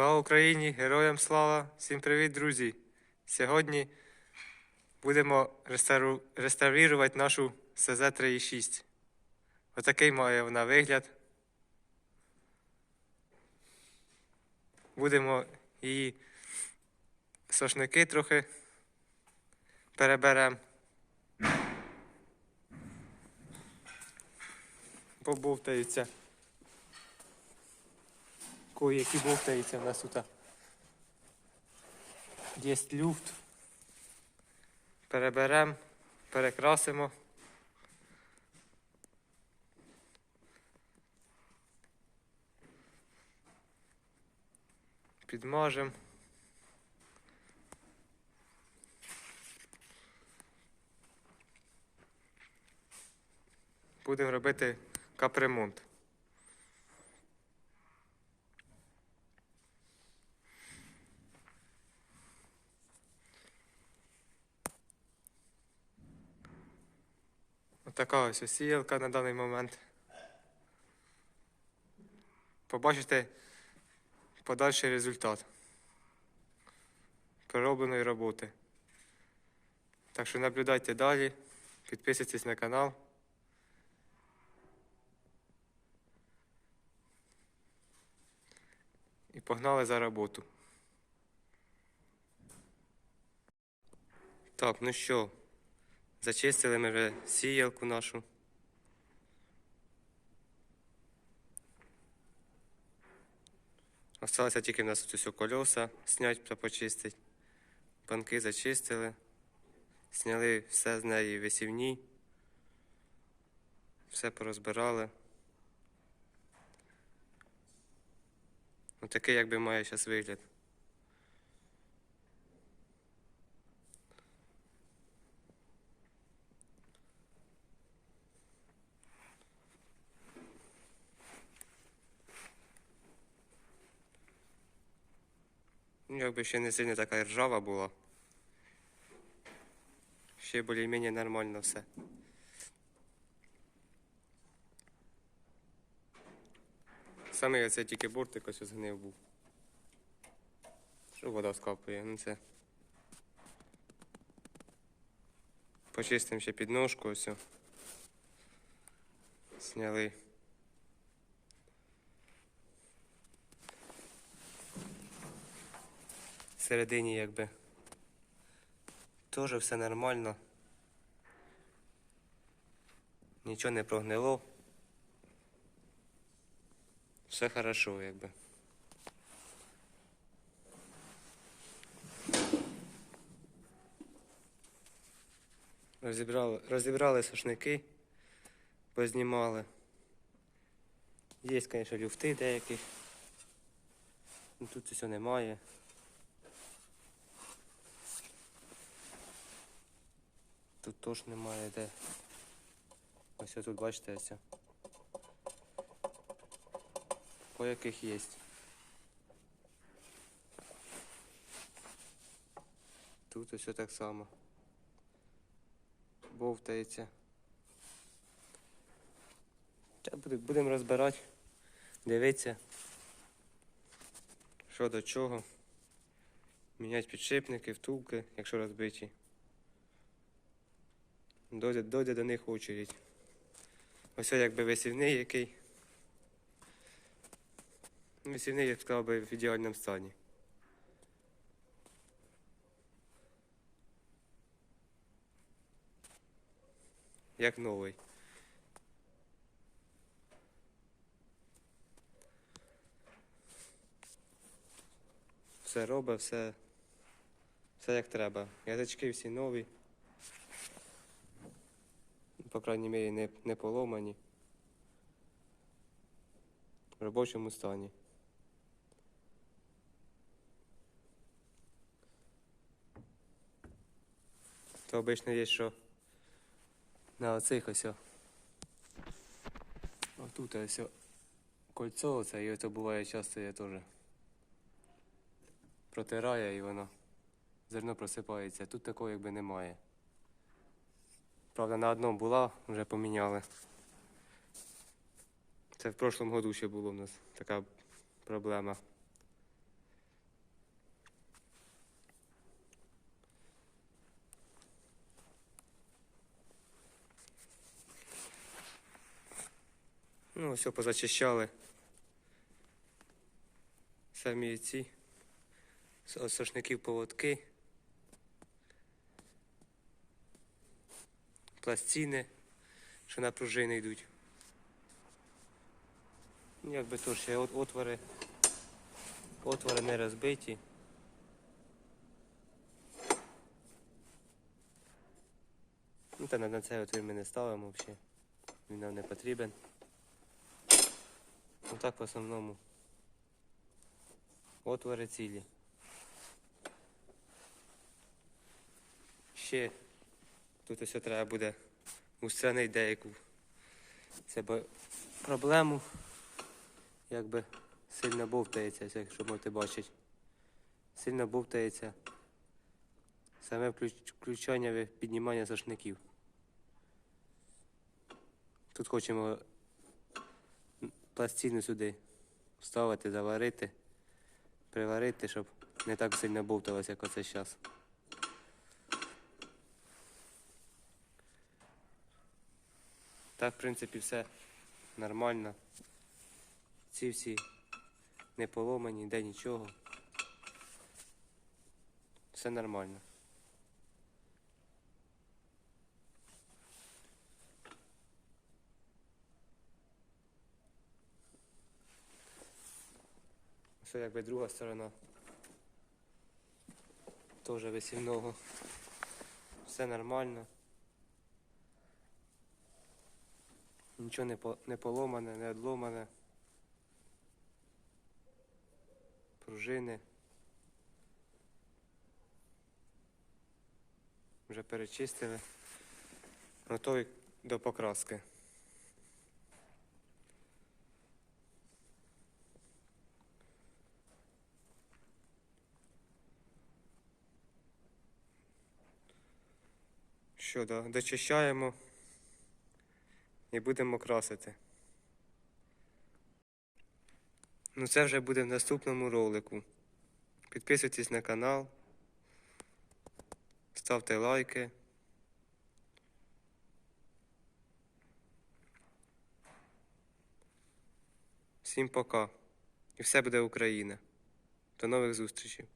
Слава Україні! Героям слава! Всім привіт, друзі! Сьогодні будемо реставру... реставрувати нашу СЗ-3.6. Отакий має вона вигляд. Будемо її сошники трохи переберемо. Побовтаються. Кое-які бовтаються в нас тут. Є люфт. Переберемо, перекрасимо. Підмажемо. Будемо робити капремонт. Отака ось осіялка на даний момент. Побачите подальший результат проробленої роботи. Так що наблюдайте далі, підписуйтесь на канал. І погнали за роботу. Так, ну що, Зачистили ми вже сіялку нашу. Осталося тільки в нас тут кольоса снять та почистити. Банки зачистили. Сняли все з неї висівні. Все порозбирали. Отакий якби має зараз вигляд. Якби ще не сильно така ржава була. Ще більш-менш нормально все. Саме оце тільки бортик ось згнив був. Що вода скапує? Ну це. Почистимо ще підножку ось. Сняли. Всередині якби теж все нормально. Нічого не прогнило. Все хорошо, якби. Розібрали, розібрали сушники, познімали. Є, звісно, люфти деякі. Тут все немає. Тут теж немає де. Ось тут бачите ось. По яких є. Тут ось так само. Бовтається. Будемо розбирати, дивитися, що до чого. Міняти підшипники, втулки, якщо розбиті. Дойде, дойде до них очередь. Ось якби висівний який. Висівний, я б сказав би, в ідеальному стані. Як новий. Все робить, все, все як треба. Язички всі нові по крайній мірі, не, не поломані. В робочому стані. То обично є, що на оцих ось. Отут ось кольцо оце, і ото буває часто я теж протирає і воно зерно просипається. Тут такого якби немає. Правда, на одному була, вже поміняли. Це в прошлому году ще було в нас така проблема. Ну, все позачищали. Самі ці з сошників поводки. Пластини, що на пружини йдуть. Ну, Якби то ще от, отвори. Отвори не розбиті. Ну, та на цей отвір ми не ставимо взагалі. Він нам не потрібен. Ну так в основному. Отвори цілі. Ще тут ось треба буде устранити деяку це бо проблему. Якби сильно бовтається, якщо можете бачити. Сильно бовтається саме включ- включання піднімання зашників. Тут хочемо пластину сюди вставити, заварити, приварити, щоб не так сильно бовталося, як оце зараз. Так, в принципі, все нормально. Ці всі не поломані, де нічого. Все нормально. Все якби друга сторона. Теж висівного. Все нормально. Нічого не, по, не поломане, не одломане. Пружини. Вже перечистили. Готові до покраски. Що, да, дочищаємо і будемо красити. Ну це вже буде в наступному ролику. Підписуйтесь на канал, ставте лайки. Всім пока. І все буде Україна. До нових зустрічей.